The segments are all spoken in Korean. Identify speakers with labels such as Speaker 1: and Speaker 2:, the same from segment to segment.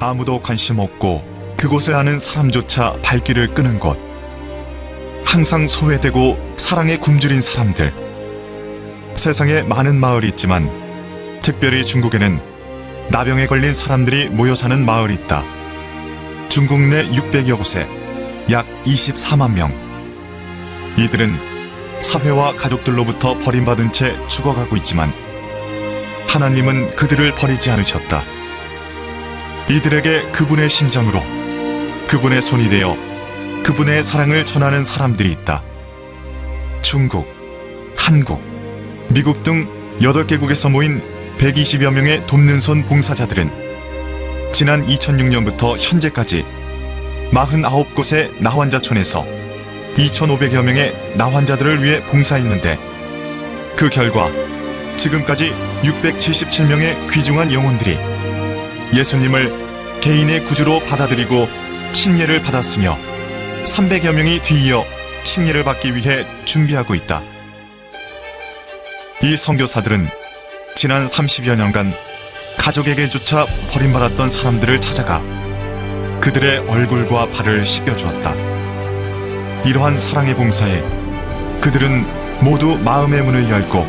Speaker 1: 아무도 관심 없고 그곳을 아는 사람조차 발길을 끄는 곳. 항상 소외되고 사랑에 굶주린 사람들. 세상에 많은 마을이 있지만 특별히 중국에는 나병에 걸린 사람들이 모여 사는 마을이 있다. 중국 내 600여 곳에 약 24만 명. 이들은 사회와 가족들로부터 버림받은 채 죽어가고 있지만 하나님은 그들을 버리지 않으셨다. 이들에게 그분의 심장으로 그분의 손이 되어 그분의 사랑을 전하는 사람들이 있다. 중국, 한국, 미국 등 8개국에서 모인 120여 명의 돕는 손 봉사자들은 지난 2006년부터 현재까지 49곳의 나환자촌에서 2,500여 명의 나환자들을 위해 봉사했는데 그 결과 지금까지 677명의 귀중한 영혼들이 예수님을 개인의 구주로 받아들이고 침례를 받았으며 300여 명이 뒤이어 침례를 받기 위해 준비하고 있다. 이 선교사들은 지난 30여 년간 가족에게조차 버림받았던 사람들을 찾아가 그들의 얼굴과 발을 씻겨주었다. 이러한 사랑의 봉사에 그들은 모두 마음의 문을 열고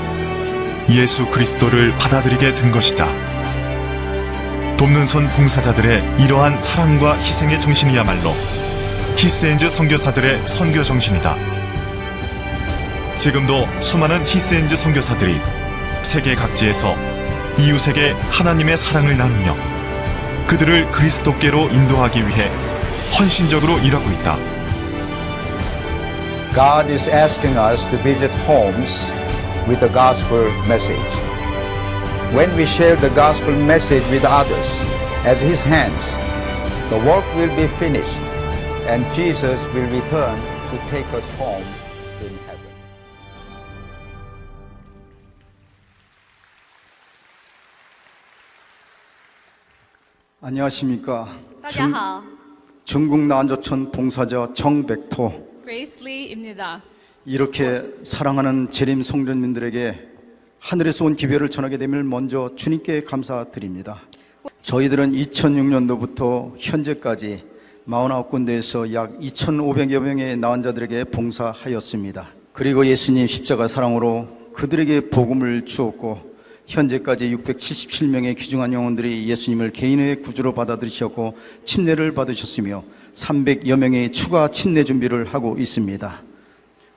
Speaker 1: 예수 그리스도를 받아들이게 된 것이다. 돕는 손 봉사자들의 이러한 사랑과 희생의 정신이야말로 히스엔즈 선교사들의 선교 정신이다. 지금도 수많은 히스엔즈 선교사들이 세계 각지에서 이웃에게 하나님의 사랑을 나누며 그들을 그리스도께로 인도하기 위해 헌신적으로 일하고 있다.
Speaker 2: God is asking us to visit homes with the gospel message. when we share the gospel message with others as his hands, the work will be finished and Jesus will return to take us home in heaven.
Speaker 3: 안녕하십니까. 중국 난조촌 봉사자 정백토. 이렇게 사랑하는 재림 성전민들에게 하늘에서 온 기별을 전하게 됨을 먼저 주님께 감사드립니다. 저희들은 2006년도부터 현재까지 49군데에서 약 2,500여 명의 나환자들에게 봉사하였습니다. 그리고 예수님 십자가 사랑으로 그들에게 복음을 주었고 현재까지 677명의 귀중한 영혼들이 예수님을 개인의 구주로 받아들이셨고 침례를 받으셨으며 300여 명의 추가 침례 준비를 하고 있습니다.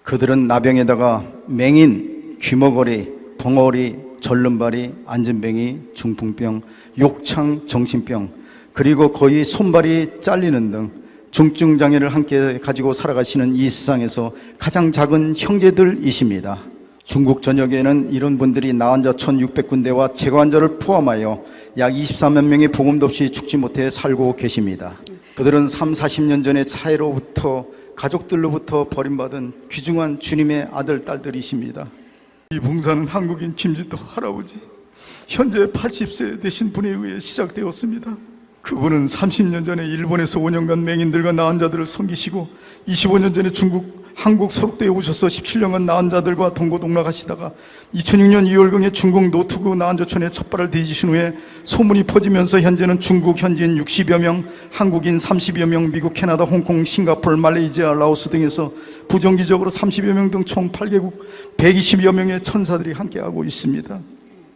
Speaker 3: 그들은 나병에다가 맹인, 귀머거리, 덩어리, 절름발이, 안전뱅이, 중풍병, 욕창, 정신병, 그리고 거의 손발이 잘리는 등 중증 장애를 함께 가지고 살아가시는 이 세상에서 가장 작은 형제들이십니다. 중국 전역에는 이런 분들이 나 환자 1600군데와 재관자를 포함하여 약 24만 명의 보험도 없이 죽지 못해 살고 계십니다. 그들은 3, 40년 전에 차이로부터 가족들로부터 버림받은 귀중한 주님의 아들, 딸들이십니다. 이 봉사는 한국인 김지도 할아버지, 현재 80세 되신 분에 의해 시작되었습니다. 그분은 30년 전에 일본에서 5년간 맹인들과 나은 자들을 섬기시고 25년 전에 중국, 한국 서록대에 오셔서 17년간 나은 자들과 동고동락하시다가 2006년 2월경에 중국 노트구 나은저촌에 첫 발을 디디신 후에 소문이 퍼지면서 현재는 중국 현지인 60여 명, 한국인 30여 명, 미국, 캐나다, 홍콩, 싱가포르, 말레이시아, 라오스 등에서 부정기적으로 30여 명 등 총 8개국 120여 명의 천사들이 함께하고 있습니다.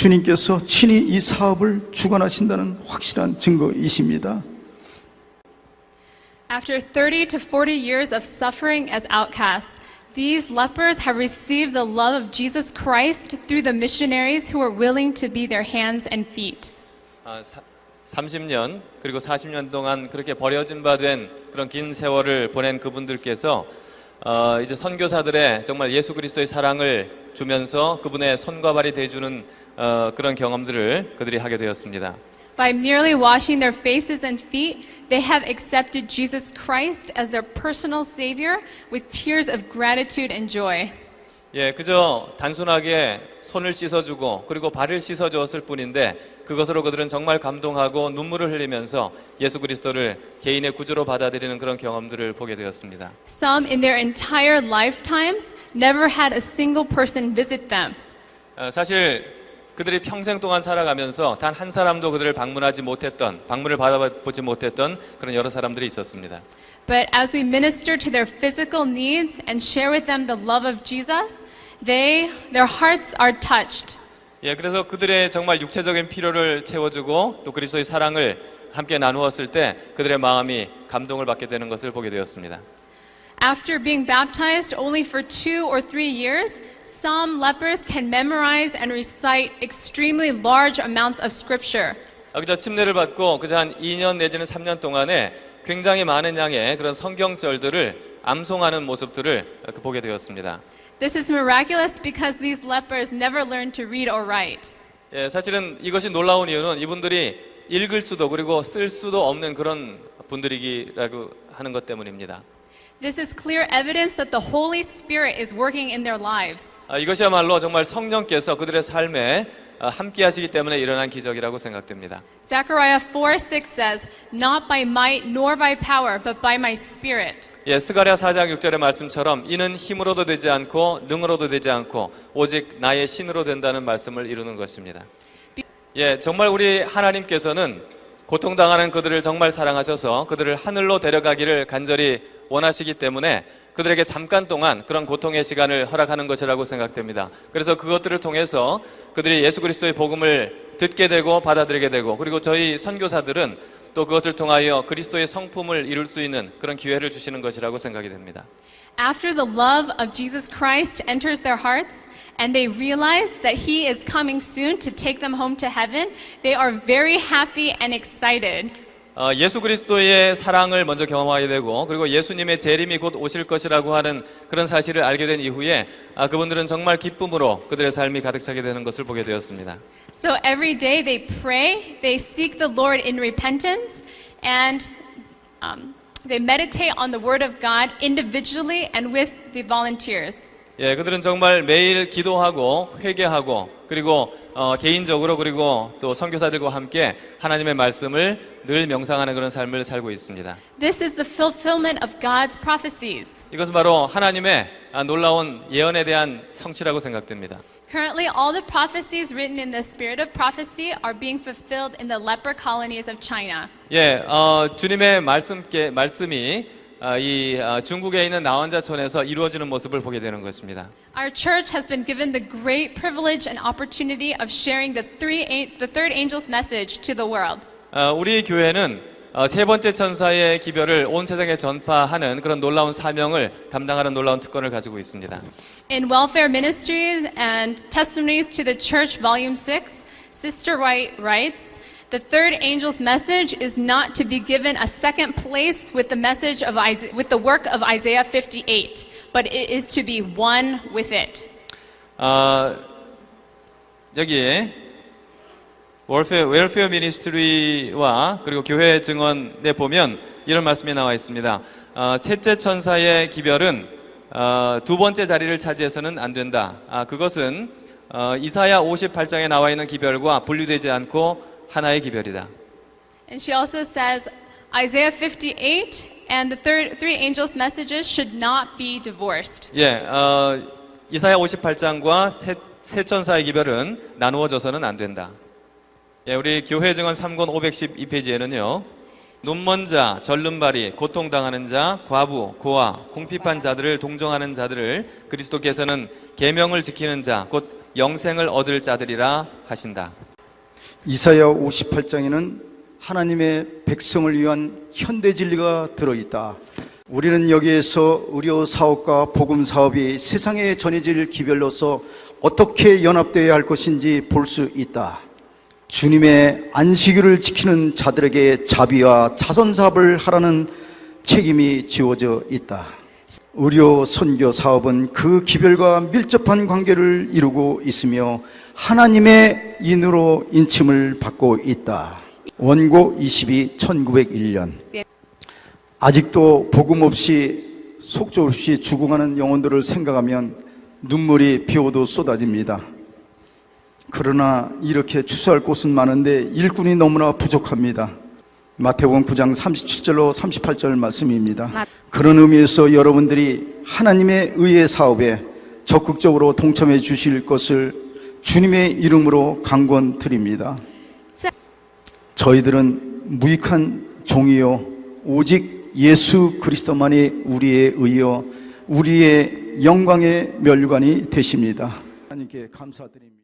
Speaker 3: 주님께서 친히 이 사업을 주관하신다는 확실한 증거이십니다.
Speaker 4: After 30 to 40 years of suffering as outcasts, these lepers have received the love of Jesus Christ through the missionaries who were willing to be their hands and feet.
Speaker 5: 아, 사, 30년 그리고 40년 동안 그렇게 버려진 바 된 그런 긴 세월을 보낸 그분들께서 어, 이제 선교사들의 정말 예수 그리스도의 사랑을 주면서 그분의 손과 발이 돼주는 어, 그런 경험들을 그들이 하게 되었습니다.
Speaker 4: By merely washing their faces and feet, they have accepted Jesus Christ as their personal Savior with tears of gratitude and joy.
Speaker 5: 예, 그저 단순하게 손을 씻어주고 그리고 발을 씻어주었을 뿐인데 그것으로 그들은 정말 감동하고 눈물을 흘리면서 예수 그리스도를 개인의 구주로 받아들이는 그런 경험들을 보게 되었습니다.
Speaker 4: Some in their entire lifetimes never had a single person visit them.
Speaker 5: 어, 사실 그들이 평생 동안 살아가면서 단 한 사람도 그들을 방문하지 못했던, 방문을 받아보지 못했던 그런 여러 사람들이 있었습니다.
Speaker 4: But as we minister to their physical needs and share with them the love of Jesus, they their hearts are touched.
Speaker 5: 예, 그래서 그들의 정말 육체적인 필요를 채워주고 또 그리스도의 사랑을 함께 나누었을 때 그들의 마음이 감동을 받게 되는 것을 보게 되었습니다.
Speaker 4: After being baptized only for two or three years, some lepers can memorize and recite extremely large amounts of scripture.
Speaker 5: 아, 그저 침례를 받고 그저 한 2년 내지는 3년 동안에 굉장히 많은 양의 그런 성경절들을 암송하는 모습들을 그 보게 되었습니다.
Speaker 4: This is miraculous because these lepers never learned to read or write.
Speaker 5: 예, 사실은 이것이 놀라운 이유는 이분들이 읽을 수도 그리고 쓸 수도 없는 그런 분들이기라고 하는 것 때문입니다.
Speaker 4: This is clear evidence that the Holy Spirit is working in their lives.
Speaker 5: 아, 이것이야말로 정말 성령께서 그들의 삶에 아, 함께 하시기 때문에 일어난 기적이라고 생각됩니다.
Speaker 4: Zechariah 4 6 says, Not by might nor by power, but by my spirit.
Speaker 5: 예, 스가랴 4장 6절의 말씀처럼 이는 힘으로도 되지 않고 능으로도 되지 않고 오직 나의 신으로 된다는 말씀을 이루는 것입니다. 예, 정말 우리 하나님께서는 고통당하는 그들을 정말 사랑하셔서 그들을 하늘로 데려가기를 간절히 원하시기 때문에 그들에게 잠깐 동안 그런 고통의 시간을 허락하는 것이라고 생각됩니다. 그래서 그것들을 통해서 그들이 예수 그리스도의 복음을 듣게 되고 받아들이게 되고 그리고 저희 선교사들은 또 그것을 통하여 그리스도의 성품을 이룰 수 있는 그런 기회를 주시는 것이라고 생각이 됩니다.
Speaker 4: After the love of Jesus Christ enters their hearts and they realize that He is coming soon to take them home to heaven, they are very happy and excited.
Speaker 5: 어, 예수 그리스도의 사랑을 먼저 경험하게 되고 그리고 예수님의 재림이 곧 오실 것이라고 하는 그런 사실을 알게 된 이후에 아, 그분들은 정말 기쁨으로 그들의 삶이 가득 차게 되는 것을 보게 되었습니다.
Speaker 4: So every day they pray, they seek the Lord in repentance, and um, they meditate on the Word of God individually and with the volunteers.
Speaker 5: 예, 그들은 정말 매일 기도하고 회개하고 그리고 어, 개인적으로 그리고 또 선교사들과 함께 하나님의 말씀을 늘 명상하는 그런 삶을 살고 있습니다.
Speaker 4: This is the fulfillment of God's prophecies.
Speaker 5: 이것은 바로 하나님의 아, 놀라운 예언에 대한 성취라고 생각됩니다.
Speaker 4: Currently, all the prophecies written in the spirit of prophecy are being fulfilled in the leper colonies of China.
Speaker 5: 예, 어, 주님의 말씀께 말씀이 아, 이 아, 중국에 있는 나원자촌에서 이루어지는 모습을 보게 되는 것입니다.
Speaker 4: Our church has been given the great privilege and opportunity of sharing the, three, the third angel's message to the world.
Speaker 5: 어, 우리 교회는 어, 세 번째 천사의 기별을 온 세상에 전파하는 그런 놀라운 사명을 담당하는 놀라운 특권을 가지고 있습니다.
Speaker 4: In Welfare Ministries and Testimonies to the Church, Volume 6, Sister White writes The third angel's message is not to be given a second place with the message of Isaiah, with the work of Isaiah 58, but it is to be one with it.
Speaker 5: 어, 여기 월페어, 웰페어 미니스트리와 그리고 교회 증언에 보면 이런 말씀이 나와 있습니다. 어, 셋째 천사의 기별은 어, 두 번째 자리를 차지해서는 안 된다. 아, 그것은 어, 이사야 58장에 나와 있는 기별과 분리되지 않고 하나의 기별이다.
Speaker 4: And she also says Isaiah 58 and the third, three angels' messages should not be divorced.
Speaker 5: 예, 어, 이사야 58장과 세, 세 천사의 기별은 나누어져서는 안 된다. 예, 우리 교회 증언 3권 512페이지에는요. 눈먼 자, 절름발이, 고통당하는 자, 과부, 고아, 궁핍한 자들을 동정하는 자들을 그리스도께서는 계명을 지키는 자, 곧 영생을 얻을 자들이라 하신다.
Speaker 3: 이사야 58장에는 하나님의 백성을 위한 현대 진리가 들어있다. 우리는 여기에서 의료 사업과 복음 사업이 세상에 전해질 기별로서 어떻게 연합되어야 할 것인지 볼 수 있다. 주님의 안식일을 지키는 자들에게 자비와 자선 사업을 하라는 책임이 지워져 있다. 의료 선교 사업은 그 기별과 밀접한 관계를 이루고 있으며 하나님의 인으로 인침을 받고 있다. 원고 22 1901년 아직도 복음 없이 속조 없이 죽어가는 영혼들을 생각하면 눈물이 비오도 쏟아집니다. 그러나 이렇게 추수할 곳은 많은데 일꾼이 너무나 부족합니다. 마태복음 9장 37절로 38절 말씀입니다. 그런 의미에서 여러분들이 하나님의 의의 사업에 적극적으로 동참해 주실 것을 주님의 이름으로 강권드립니다. 저희들은 무익한 종이요 오직 예수 그리스도만이 우리의 의요 우리의 영광의 멸관이 되십니다. 하나님께 감사드립니다.